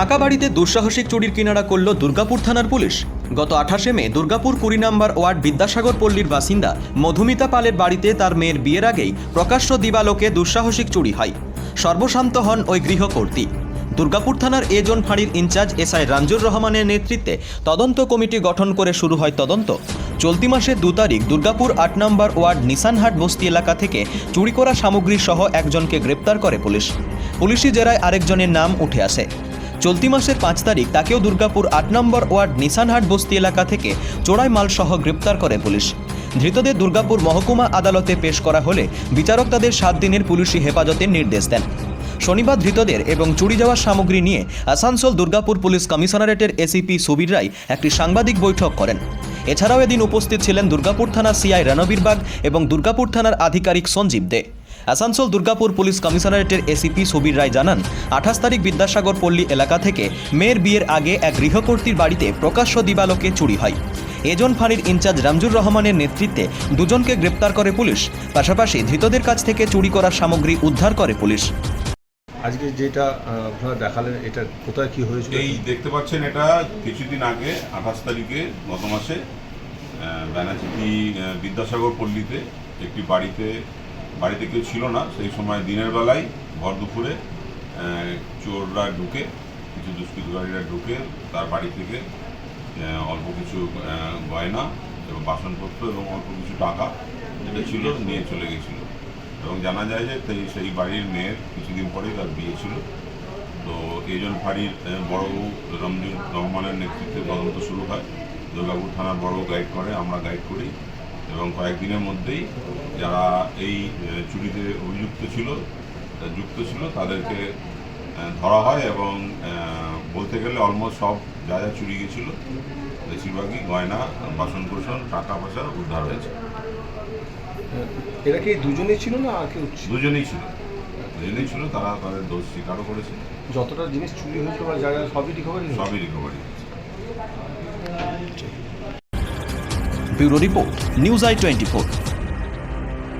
ফাঁকা বাড়িতে দুঃসাহসিক চুরির কিনারা করল দুর্গাপুর থানার পুলিশ। গত আঠাশে মে দুর্গাপুর কুড়ি নম্বর ওয়ার্ড বিদ্যাসাগর পল্লীর বাসিন্দা মধুমিতা পালের বাড়িতে তার মেয়ের বিয়ের আগেই প্রকাশ্য দিবালোকে দুঃসাহসিক চুরি হয়। সর্বশান্ত হন ওই গৃহকর্ত্রী দুর্গাপুর থানার এ জোন ফাঁড়ির ইনচার্জ এসআই রাঞ্জুর রহমানের নেতৃত্বে তদন্ত কমিটি গঠন করে শুরু হয় তদন্ত। চলতি মাসের দু তারিখ দুর্গাপুর আট নম্বর ওয়ার্ড নিসানহাট বস্তি এলাকা থেকে চুরি করা সামগ্রী সহ একজনকে গ্রেপ্তার করে পুলিশ। পুলিশি জেরায় আরেকজনের নাম উঠে আসে। চলতি মাসের পাঁচ তারিখ তাকেও দুর্গাপুর আট নম্বর ওয়ার্ড নিসানহাট বস্তি এলাকা থেকে চোরাই মাল সহ গ্রেপ্তার করে পুলিশ। ধৃতদের দুর্গাপুর মহকুমা আদালতে পেশ করা হলে বিচারক তাদের সাত দিনের পুলিশি হেফাজতের নির্দেশ দেন। শনিবার ধৃতদের এবং চুরি যাওয়ার সামগ্রী নিয়ে আসানসোল দুর্গাপুর পুলিশ কমিশনারেটের এসিপি সুবীর রায় একটি সাংবাদিক বৈঠক করেন। এছাড়াও এদিন উপস্থিত ছিলেন দুর্গাপুর থানা সিআই রণবীর বাগ এবং দুর্গাপুর থানার আধিকারিক সঞ্জীব দে। আসানসোল দুর্গাপুর পুলিশ কমিশনারেটের এসিপি সুবীর রায় জানান আঠাশ তারিখ বিদ্যাসাগর পল্লী এলাকা থেকে মেয়ের বিয়ের আগে এক গৃহকর্ত্রীর বাড়িতে প্রকাশ্য দিবালোকে চুরি হয়। এজন ফাঁড়ির ইনচার্জ রামজুর রহমানের নেতৃত্বে দুজনকে গ্রেপ্তার করে পুলিশ। পাশাপাশি ধৃতদের কাছ থেকে চুরি করা সামগ্রী উদ্ধার করে পুলিশ। আজকে যেটা আপনারা দেখালেন এটা কোথায় কি হয়েছিল? এই দেখতে পাচ্ছেন এটা কিছুদিন আগে আঠাশ তারিখে গত মাসে আহ, বিদ্যাসাগর পল্লীতে একটি বাড়িতে বাড়িতে কেউ ছিল না, সেই সময় দিনের বেলায় ভর দুপুরে চোররা ঢুকে, কিছু দুষ্কৃতকারীরা ঢুকে তার বাড়ি থেকে অল্প কিছু গয়না এবং বাসনপত্র এবং অল্প কিছু টাকা যেটা ছিল নিয়ে চলে গেছিল। এবং জানা যায় যে সেই বাড়ির মেয়ের কিছুদিন পরেই তার বিয়ে ছিল। তো এইজন ফাঁড়ির বড়বাবু রমজুর রহমানের নেতৃত্বে তদন্ত শুরু হয়। দুর্গাপুর থানার বড় গাইড করে, আমরা গাইড করি। এবং কয়েকদিনের মধ্যেই যারা এই চুরিতে অভিযুক্ত ছিল যুক্ত ছিল তাদেরকে ধরা হয় এবং বলতে গেলে অলমোস্ট সব যা যা চুরি গেছিল বেশিরভাগই গয়না বাসন কোসন টাকা পয়সা উদ্ধার হয়েছে। এরা কি দুজনেই ছিল না আর কেউ দুজনেই ছিল। দুজনেই ছিল তারা তাদের দোষ স্বীকারও করেছে। যতটা জিনিস চুরি হয়েছিল বা জায়গায় সবই রিকভারি সবই recovery bureau report news I twenty